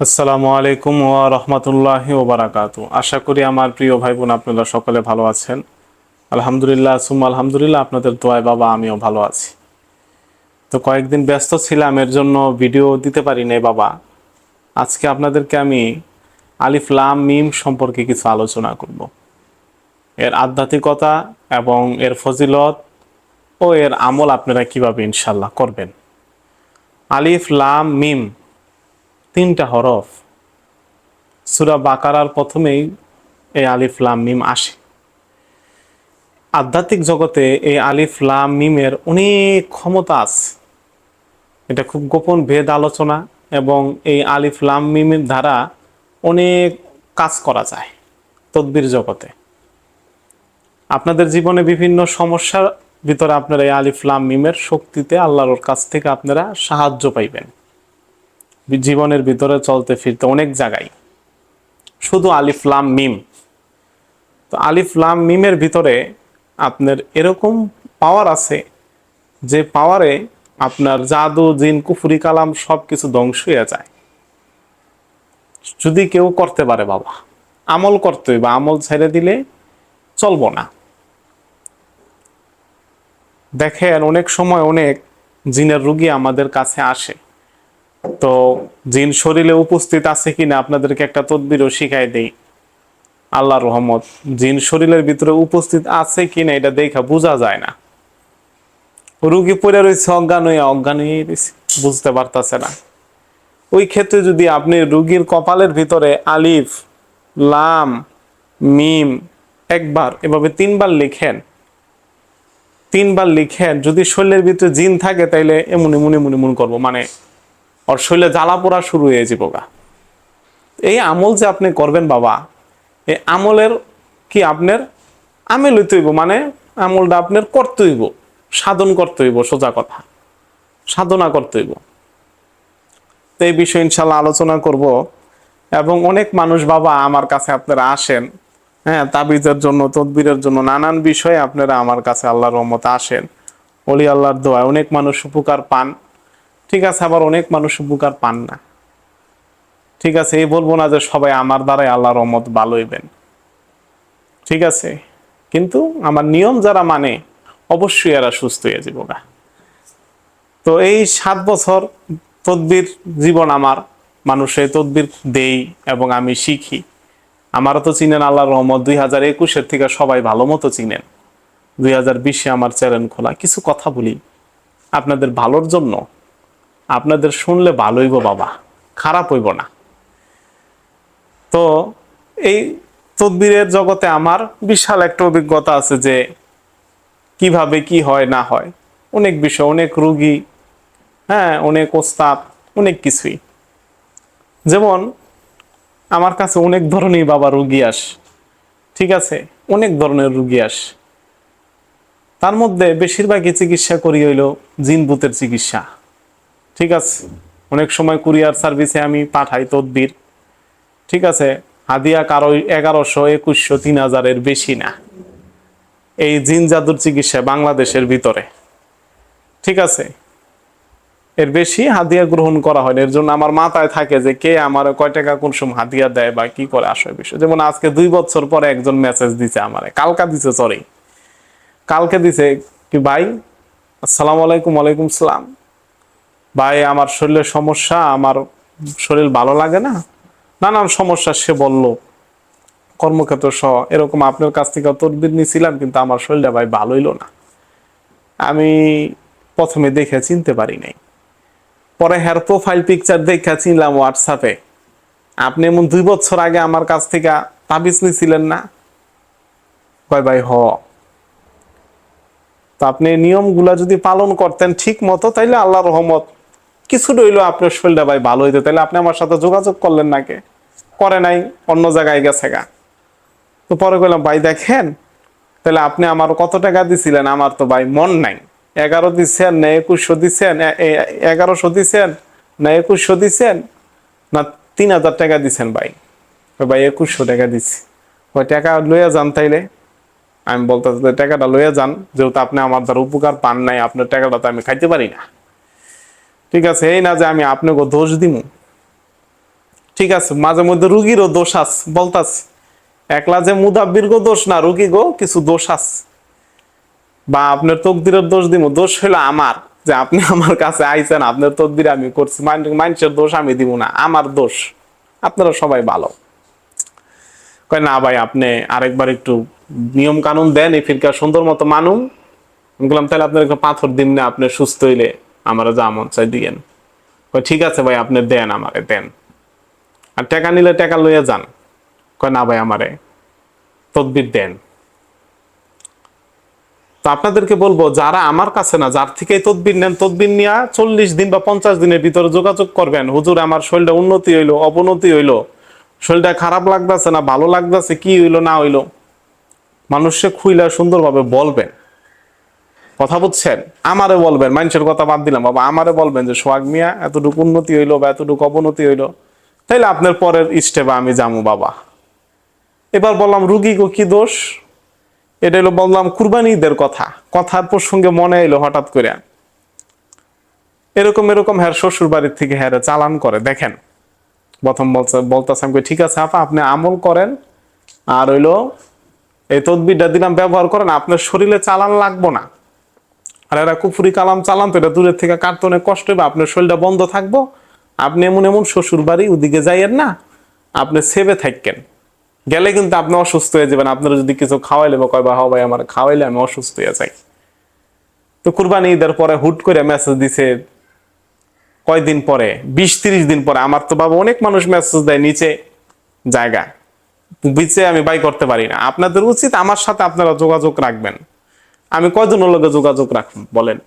আসসালামু আলাইকুম ও রহমতুল্লাহি ওবারাকাতু আশা করি আমার প্রিয় ভাই বোন আপনারা সকলে ভালো আছেন। আলহামদুলিল্লাহ সুম আলহামদুলিল্লাহ, আপনাদের দোয়ায় বাবা আমিও ভালো আছি। তো কয়েকদিন ব্যস্ত ছিলাম, এর জন্য ভিডিও দিতে পারি নাই বাবা। আজকে আপনাদেরকে আমি আলিফ, লাম, মিম সম্পর্কে কিছু আলোচনা করব। এর আধ্যাত্মিকতা এবং এর ফজিলত ও এর আমল আপনারা কীভাবে ইনশাল্লাহ করবেন? আলিফ, লাম, মিম তিনটা হরফ। সুরা বাকারার প্রথমেই এই আলিফ, লাম, মিম আসে। আধ্যাত্মিক জগতে এই আলিফ, লাম, মিমের অনেক ক্ষমতা আছে। এটা খুব গোপন ভেদ আলোচনা এবং এই আলিফ, লাম, মিমের দ্বারা অনেক কাজ করা যায় তদ্বির জগতে। আপনাদের জীবনে বিভিন্ন সমস্যার ভিতরে আপনারা এই আলিফ, লাম, মিমের শক্তিতে আল্লাহর কাছ থেকে আপনারা সাহায্য পাইবেন। জীবনের ভিতরে চলতে ফিরতে অনেক জায়গায়। শুধু আলিফ, লাম, মিম। তো আলিফ, লাম, মিমের ভিতরে আপনার এরকম পাওয়ার আছে যে পাওয়ারে আপনার জাদু, জিন, কুফুরি, কালাম সব কিছু ধ্বংস হয়ে যায়। যদি কেউ করতে পারে বাবা, আমল করতে হইবে আমল ছেড়ে দিলে চলবো না। দেখেন অনেক সময় অনেক জিনের রুগী আমাদের কাছে আসে। তো জিন শরীরে উপস্থিত আছে কিনা আপনাদেরকে একটা তদবিরও শিখাই দেই। আল্লাহ রহমত, জিন শরীরের ভিতরে উপস্থিত আছে কিনা এটা দেখা বোঝা যায় না। রুগী পড়ে রয়েছে, অজ্ঞান হয়ে অজ্ঞান হয়ে বুঝতে পারতেছে না। ওই ক্ষেত্রে যদি আপনি রুগীর কপালের ভিতরে আলিফ, লাম, মিম একবার এভাবে তিনবার লিখেন তিনবার লিখেন, যদি শরীরের ভিতরে জিন থাকে তাইলে এমন এমন এমন এমন করব। মানে ওর শরীরে জ্বালা পোড়া শুরু হয়ে যাব গা। এই আমল যে আপনি করবেন বাবা, এই আমলের কি আপনার আমে লইতে হইব? মানে আমলটা আপনার করতে হইব, সাধন করতে হইব, সোজা কথা। সাধনা করতে হইব। তো এই বিষয়ে ইনশাল্লাহ আলোচনা করব। এবং অনেক মানুষ বাবা আমার কাছে আপনারা আসেন হ্যাঁ তাবিজের জন্য, তদবিরের জন্য, নানান বিষয়ে আপনারা আমার কাছে আল্লাহর রহমতে আসেন। অলি আল্লাহর দোয়ায় অনেক মানুষ উপকার পান। ঠিক আছে, আবার অনেক মানুষ উপকার পান না। ঠিক আছে, এই বলব না যে সবাই আমার দ্বারাই আল্লাহ রহমত ভালো হইবেন। ঠিক আছে, কিন্তু আমার নিয়ম যারা মানে অবশ্যই এরা সুস্থ হয়ে যাব তো এই সাত বছর তদ্বির জীবন আমার মানুষের তদ্বির দেই এবং আমি শিখি। আমারও তো চিনেন আল্লাহ রহমত, দুই হাজার একুশের থেকে সবাই ভালো মতো চিনেন। দুই হাজার বিশে আমার চ্যানেল খোলা, কিছু কথা বলি আপনাদের ভালোর জন্য। আপনাদের শুনলে ভালো হইব বাবা, খারাপ হইব না। তো এই তদবিরের জগতে আমার বিশাল একটা অভিজ্ঞতা আছে যে কীভাবে কি হয়, না হয়। অনেক বিষয়, অনেক রুগী হ্যাঁ অনেক ওস্তাদ, অনেক কিছুই। যেমন আমার কাছে অনেক ধরনের বাবা রুগী আস, ঠিক আছে? অনেক ধরনের রুগী আস। তার মধ্যে বেশিরভাগই চিকিৎসা করি হইল জিন ভূতের চিকিৎসা। ঠিক আছে। অনেক সময় কুরিয়ার সার্ভিসে আমি পাঠাই তদবির। ঠিক আছে, হাদিয়া কারও এগারোশো, একুশশো, তিন হাজারের বেশি না। এই জিন জাদুর চিকিৎসা বাংলাদেশের ভিতরে। ঠিক আছে, এর বেশি হাদিয়া গ্রহণ করা হয় এর জন্য আমার মাথায় থাকে যে কে আমার কয় টাকা কোন সময় হাদিয়া দেয় বা কি করে আসে বিষয়। যেমন আজকে দুই বছর পরে একজন মেসেজ দিছে আমারে। কালকা দিছে সরি কালকে দিছে কি, ভাই, আসসালামু আলাইকুম, ওয়ালাইকুম সালাম। ভাই, আমার শরীরের সমস্যা, আমার শরীর ভালো লাগে না? নানান সমস্যা সে বলল। কর্মক্ষেত্র সহ, এরকম আপনার কাছ থেকে তদবির নিয়েছিলাম কিন্তু আমার শরীরটা ভাই ভালো হইল না। আমি প্রথমে দেখে চিনতে পারি নাই। পরে হ্যার প্রোফাইল পিকচার দেখে চিনলাম হোয়াটসঅ্যাপে আপনি এমন দুই বছর আগে আমার কাছ থেকে তাবিজ নিয়েছিলেন না? কয় ভাই, হ। তো আপনি নিয়মগুলা যদি পালন করতেন ঠিক মতো, তাইলে আল্লাহ রহমত। কিছু রইল আপনার শরীরটা ভাই ভালো হইতো। তাহলে আপনি আমার সাথে যোগাযোগ করলেন নাকি? করে নাই, অন্য জায়গায় গেছে গা। তো পরে কইলাম, ভাই দেখেন তাহলে আপনি আমার কত টাকা দিছিলেন? আমার তো ভাই মন নাই। এগারো দিচ্ছেন না একুশশো দিচ্ছেন এগারোশো দিচ্ছেন না একুশশো দিচ্ছেন না, তিন হাজার টাকা দিচ্ছেন ভাই। ভাই একুশশো টাকা দিচ্ছি ওই টাকা লইয়া যান তাইলে। আমি বলতে টাকাটা লইয়া যান, যেহেতু আপনি আমার দ্বারা উপকার পান নাই, আপনার টাকাটা তো আমি খাইতে পারি না। ঠিক আছে, এই না যে আমি আপনাকে দোষ দিমু। ঠিক আছে, মাঝে মধ্যে রুগীরও দোষ আছে বলতাস একলা যে মুদাব্বির গো দোষ না রুগী গো কিছু দোষ আছে। বা আপনার তকদিরের দোষ দিব দোষ হলো আমার, যে আপনি আমার কাছে আইছেন, আপনার তকদির আমি করছি, মান- মানুষের দোষ আমি দিব না, আমার দোষ। আপনারা সবাই ভালো। কয় না ভাই, আপনি আরেকবার একটু নিয়ম কানুন দেন, এই ফিরকা সুন্দর মতো মানুন। বললাম, তাহলে আপনার একটা পাথর দিন না, আপনি সুস্থ হইলে। আমার যা মন চাই দিয়েন। কয়, ঠিক আছে ভাই, আপনি দেন আমারে, দেন। আর টাকা নিলে টাকা লইয়া যান। কয়, না ভাই, আমারে তদবির দেন। তো আপনাদেরকে বলব, যারা আমার কাছে না, যার থেকে তদবির নেন, তদবির নিয়ে চল্লিশ দিন বা পঞ্চাশ দিনের ভিতরে যোগাযোগ করবেন। হুজুর, আমার শরীরটা উন্নতি হইল, অবনতি হইল। শরীরটা খারাপ লাগতেছে না, ভালো লাগতেছে, কি হইল, না হইল? মানুষে খুইলা সুন্দরভাবে বলবেন। কথা বুঝছেন? আমারে বলবেন, মানুষের কথা বাদ দিলাম, বাবা, আমারে বলবেন যে সোহাগ মিয়া, এতটুকু উন্নতি হইল বা এতটুকু অবনতি হইল, তাইলে আপনার পরের স্টেপে আমি যাব বাবা। এবার বললাম, রুগী গো কি দোষ? এটা হলো বললাম কুরবানি ঈদের কথা। কথার প্রসঙ্গে মনে এলো হঠাৎ করে। এরকম এরকম হ্যার শ্বশুর বাড়ির থেকে হ্যাঁ চালান করে, দেখেন। প্রথম বলছে বলতেছে আমি ঠিক আছে, আপা, আপনি আমল করেন। আর হইল, এই তদবিরটা দিলাম, ব্যবহার করেন, আপনার শরীরে চালান লাগবো না। আর এরা কুফুরি কালাম চালান তো, এটা দূরের থেকে কাটতে অনেক কষ্ট হবে, আপনার শরীরটা বন্ধ থাকব। আপনি এমন এমন শ্বশুর বাড়ি, ওদিকে যাইয়েন না, আপনি সেবে থাকেন। গেলে কিন্তু আপনি অসুস্থ হয়ে যাবেন, আপনারা যদি কিছু খাওয়াইলে বা কয় ভাই, আমার খাওয়াইলে আমি অসুস্থ হয়ে যাই। তো কুরবানি ঈদের পরে হুট করে মেসেজ দিছে, কয়দিন পরে? বিশ তিরিশ দিন পরে। আমার তো বাবা অনেক মানুষ মেসেজ দেয় নিচে জায়গা বিচে আমি বাই করতে পারি না। আপনাদের উচিত আমার সাথে আপনারা যোগাযোগ রাখবেন। আমি কয়জনের লগে যোগাযোগ রাখুন বলেন?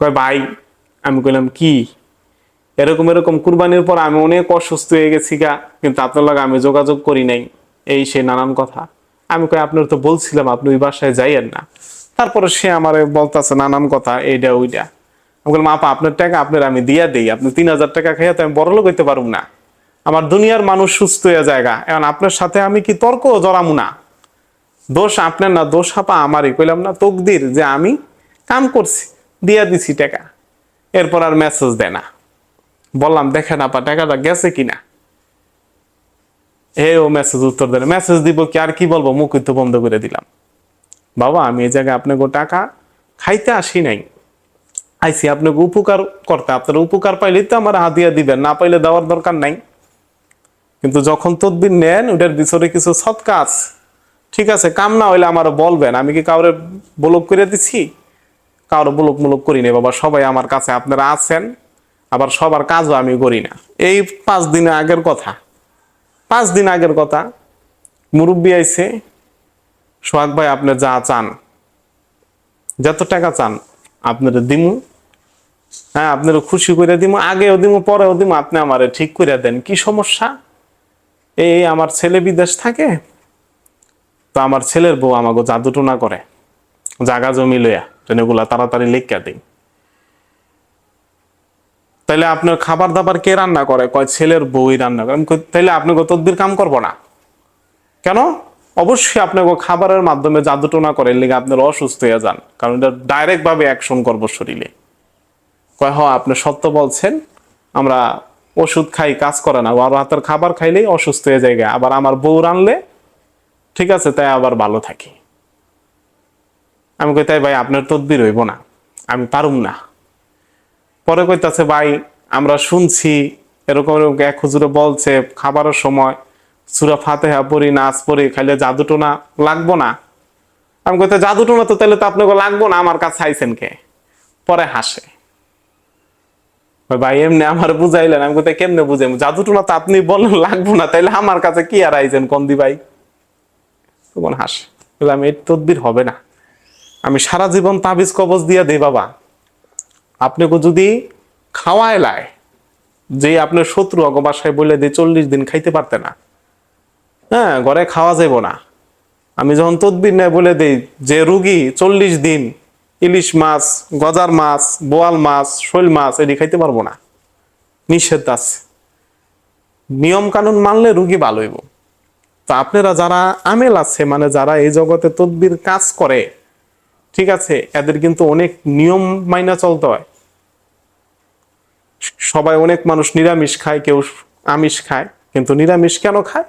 কয়, ভাই, আমি কইলাম, কি? এরকম এরকম কুরবানির পর আমি অনেক অসুস্থ হয়ে গেছি গা, কিন্তু আপনার লগে আমি যোগাযোগ করি নাই। এই সে নানান কথা। আমি কই, আপনার তো বলছিলাম, আপনি ওই বাসায় যাইয়েন না। তারপরে সে আমার বলতেছে নানান কথা এইটা ওইটা আমি বললাম আপা, আপনার টাকা আপনার আমি দিয়া দিই। আপনি তিন হাজার টাকা খাইয়া তো আমি বড় লোক হইতে পারুম না। আমার দুনিয়ার মানুষ সুস্থ হয়ে জায়গা এখন আপনার সাথে আমি কি তর্ক জড়ামু না? দোষ আপনার না, দোষ আপা আমারই। কইলাম, না, তকদির যে আমি কাম করছি, দিয়া দিছি টাকা। এরপর আর মেসেজ দেয় না। বললাম, দেখেন আপা, টাকাটা গেছে কিনা? হে ও মেসেজ উত্তর দেয় মেসেজ দিব কি, আর কি বলব? মুখ তো বন্ধ করে দিলাম। বাবা, আমি এই জায়গায় আপনাকে টাকা খাইতে আসি নাই। আইসি আপনাকে উপকার করতে। আপনার উপকার পাইলেই তো আমার হাতিয়া দিবেন, না পাইলে দেওয়ার দরকার নাই। কিন্তু যখন তদ্বির নেন, ওটার ভিতরে কিছু সৎ কাজ ঠিক আছে, কাম না হইলে আমার বলবেন। আমি কি কাউরে ব্লক করে দিছি? কারও ব্লক মুলক করি নাই, বাবা, সবাই আমার কাছে আপনারা আছেন, আবার সবার কাজও আমি করি না। এই পাঁচ দিন আগের কথা, পাঁচ দিন আগের কথা, মুরব্বী আইছে, সোহাগ ভাই আপনি যা চান, যত টাকা চান আপনার দিমু হ্যাঁ আপনার খুশি করে দিমু, আগেও দিমু, পরেও দিমু, আপনি আমারে ঠিক করে দেন। কি সমস্যা? এই, আমার ছেলে বিদেশ থাকে তো আমার ছেলের বউ আমাকে জাদুটোনা করে, জাগা জমি লইয়া, ট্রেনেগুলা তাড়াতাড়ি লেখা দিই তাইলে আপনার খাবার দাবার কে রান্না করে? কয়, ছেলের বউই রান্না করে। তাইলে আপনাকে তদ্বির কাম করব না? কেন? অবশ্যই আপনাকে খাবারের মাধ্যমে জাদুটোনা করে লিগে আপনার অসুস্থ হয়ে যান। কারণ এটা ডাইরেক্ট ভাবে অ্যাকশন করব শরীরে। কয়, হ, আপনি সত্য বলছেন, আমরা ওষুধ খাই, কাজ করে না। আর হাতের খাবার খাইলেই অসুস্থ হয়ে যায় আবার আমার বউ রানলে ঠিক আছে, তাই আবার ভালো থাকি। আমি কই, তাই ভাই, আপনার তদবির হইব না, আমি পারুম না। পরে কইতাছে, ভাই, আমরা শুনছি। এরকম এরকম এক হুজুরে বলছে, খাবারের সময় সুরা ফাতেহা পড়ি নাচ পড়ি, খাইলে জাদুটোনা লাগবো না? আমি কইতে জাদুটোনা তো তাহলে তো আপনাকে লাগবো না, আমার কাছে আইছেন কে? পরে হাসে। ভাই, এমনি আমার বুঝাইলেন। আমি কোথায় কেমনে বুঝাই জাদুটোনা তো আপনি বললেন, লাগবো না, তাইলে আমার কাছে কি আর আইছেন কন্দি ভাই? তখন হাসে। বললাম এই তদবির হবে না। আমি সারা জীবন তাবিজ কবজ দিয়ে দেই বাবা। আপনাকে যদি খাওয়ায় লায় যে আপনার শত্রু অগ বাসায় বলে দিয়ে, চল্লিশ দিন খাইতে পারতে না। হ্যাঁ ঘরে খাওয়া যাব না। আমি যখন তদবির নেয় বলে দিই যে রুগী চল্লিশ দিন, ইলিশ মাছ, গজার মাছ, বোয়াল মাছ, শৈল মাছ, এটি খাইতে পারব না। নিষেধ আছে। নিয়ম কানুন মানলে রুগী ভালো হইব। তা আপনারা যারা আমেল আছে মানে যারা এই জগতে তদবির কাজ করে, ঠিক আছে, এদের কিন্তু অনেক নিয়ম মাইনা চলতে হয়। সবাই অনেক মানুষ নিরামিষ খায়, কেউ আমিষ খায়, কিন্তু নিরামিষ কেন খায়?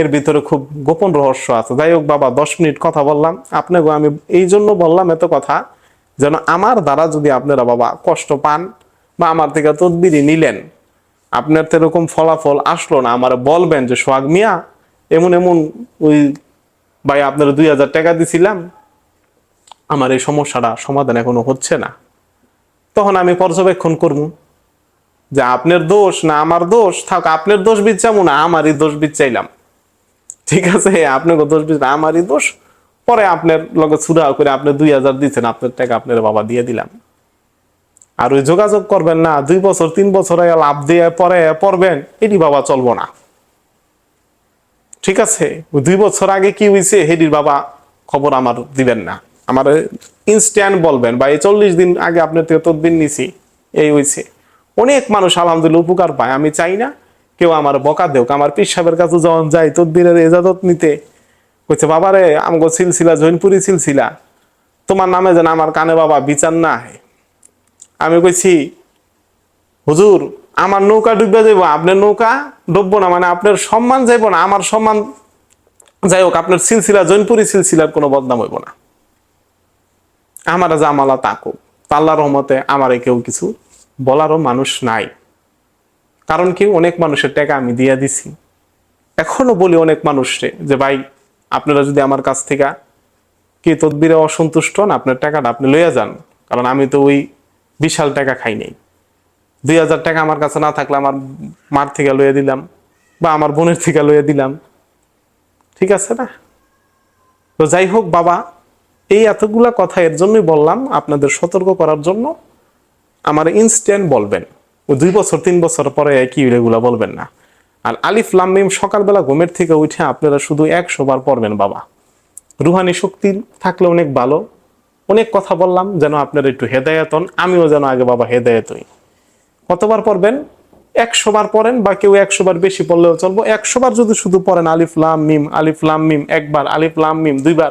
এর ভিতরে খুব গোপন রহস্য আছে। যাই হোক বাবা, দশ মিনিট কথা বললাম। আপনাকে আমি এই জন্য বললাম এত কথা, যেন আমার দ্বারা যদি আপনারা বাবা কষ্ট পান বা আমার থেকে তদবিরি নিলেন, আপনার তো এরকম ফলাফল আসলো না। আমার বলবেন যে সোহাগ মিয়া এমন এমন ওই, ভাই আপনার দুই হাজার টাকা দিছিলাম, আমার এই সমস্যাটা সমাধান এখনও হচ্ছে না। তখন আমি পর্যবেক্ষণ করব যে আপনার দোষ না আমার দোষ, থাক আপনার দোষ বিচামু না, আমারই দোষ বিচাইলাম ঠিক আছে, আপনাকে দোষ বিচা আমারই দোষ, পরে আপনার লগে চূড়া করে আপনি দুই হাজার দিচ্ছেন আপনার টাকা আপনার বাবা দিয়ে দিলাম। আর ওই যোগাযোগ করবেন না, দুই বছর, তিন বছর লাভ দিয়ে পরে পড়বেন, এটি বাবা চলবো না। ঠিক আছে, দুই বছর আগে কি হয়েছে হেডির বাবা খবর আমার দিবেন না। আমার ইনস্ট্যান্ট বলবেন বা এই চল্লিশ দিন আগে আপনার থেকে তদবির নিছি, এই হয়েছে অনেক মানুষ আলহামদুলিল্লাহ উপকার পায়, আমি চাই না কেউ আমার বকা দেওক আমার পিসাবের কাছে যখন যাই, তদবিরের এজাজত নিতে, কইছে, বাবারে, আমগো সিলসিলা, জৈনপুরি সিলসিলা, তোমার নামে যেন আমার কানে বাবা বিচার না আমি কইছি, হুজুর আমার নৌকা ডুববে যাইব, আপনার নৌকা ডুববো না মানে আপনার সম্মান যাইব না, আমার সম্মান যাই হোক, আপনার সিলসিলা, জৈনপুরি সিলসিলার কোনো বদনাম হইব না। আমার জামালা তাকুক আল্লাহ রহমতে আমারে কেউ কিছু বলারও মানুষ নাই। কারণ কি, অনেক মানুষের টাকা আমি দিয়ে দিছি। এখনও বলি অনেক মানুষকে যে, ভাই, আপনারা যদি আমার কাছ থেকে কি তদবিরে অসন্তুষ্ট হন, আপনার টাকাটা আপনি লইয়া যান। কারণ আমি তো ওই বিশাল টাকা খাই নাই। দুই হাজার টাকা আমার কাছে না থাকলে আমার মার থেকে লইয়া দিলাম বা আমার বোনের থেকে লইয়া দিলাম। ঠিক আছে না? তো যাই হোক বাবা, এই এতগুলা কথা এর জন্যই বললাম আপনাদের সতর্ক করার জন্য। আমার ইনস্ট্যান্ট বলবেন। ও দুই বছর, তিন বছর পরে কি এগুলা বলবেন না। আর আলিফ লামিম সকালবেলা ঘুমের থেকে উঠে আপনারা শুধু একশো বার পড়বেন বাবা। রুহানি শক্তি থাকলে অনেক ভালো। অনেক কথা বললাম যেন আপনারা একটু হেদায়ত হন আমিও যেন আগে বাবা হেদায়ত হই কতবার পড়বেন? একশো বার পড়েন বা কেউ একশো বার বেশি পড়লেও চলবো। একশো বার যদি শুধু পড়েন আলিফ, লাম, মিম, আলিফ, লাম, মিম, একবার, আলিফ, লাম, মিম, দুইবার,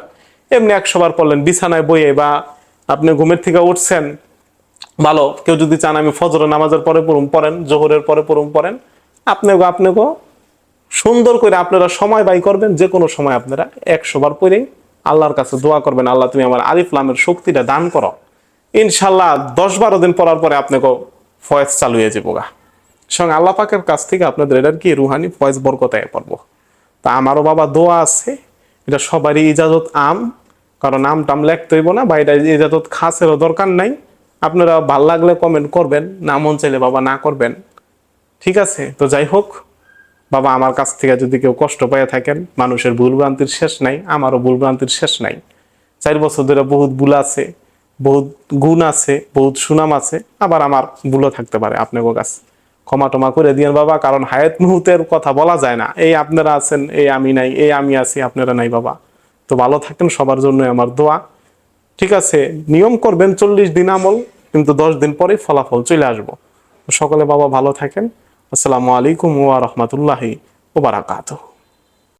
এমনি একশো বার পড়লেন, বিছানায় বইয়ে বা আপনি ঘুমের থেকে উঠছেন, ভালো, কেউ যদি চান আমি ফজর নামাজের পরে পড়ুম, পড়েন, জোহরের পরে পড়ুম, পড়েন, আপনাকে আপনাকে সুন্দর করে আপনারা সময় ব্যয় করবেন যে কোনো সময় আপনারা একশো বার পরেই আল্লাহর কাছে দোয়া করবেন, আল্লাহ তুমি আমার আলিফ, লামের শক্তিটা দান করো। ইনশাল্লাহ দশ বারো দিন পড়ার পরে আপনাকে ফয়েজ চালু হয়ে যাব গা সঙ্গে আল্লাহ পাকের কাছ থেকে আপনাদের এটার কি রুহানি, ফয়েজ বরকতায় পড়ব তা আমারও বাবা দোয়া আছে, এটা সবারই ইজাজত আম, কারণ আম টাম লেখতে হইব না, বা এটা ইজাজত খাসেরও দরকার নাই। আপনারা ভালো লাগলে কমেন্ট করবেন, না মন চাইলে বাবা না করবেন। ঠিক আছে, তো যাই হোক, বাবা আমার কাছ থেকে যদি কেউ কষ্ট পেয়ে থাকেন, মানুষের ভুলভ্রান্তির শেষ নাই, আমারও ভুলভ্রান্তির শেষ নাই। চার বছর ধরে বহুত ভুল আছে বহুত গুণ আছে, বহুত সুনাম আছে, আবার আমার ভুলও থাকতে পারে আপনাকে কাছে। ক্ষমা টমা করে দিয়েন বাবা, কারণ হায়াত মুহূর্তের কথা বলা যায় না। এই আপনারা আছেন, এই আমি নাই, এই আমি আছি, আপনারা নাই বাবা। তো ভালো থাকেন, সবার জন্য আমার দোয়া। ঠিক আছে, নিয়ম করবেন চল্লিশ দিন আমল, কিন্তু দশ দিন পরে ফলাফল চলে আসব। সকলে বাবা ভালো থাকেন। আসসালামু আলাইকুম ওয়া রাহমাতুল্লাহি ওয়া বারাকাতুহু।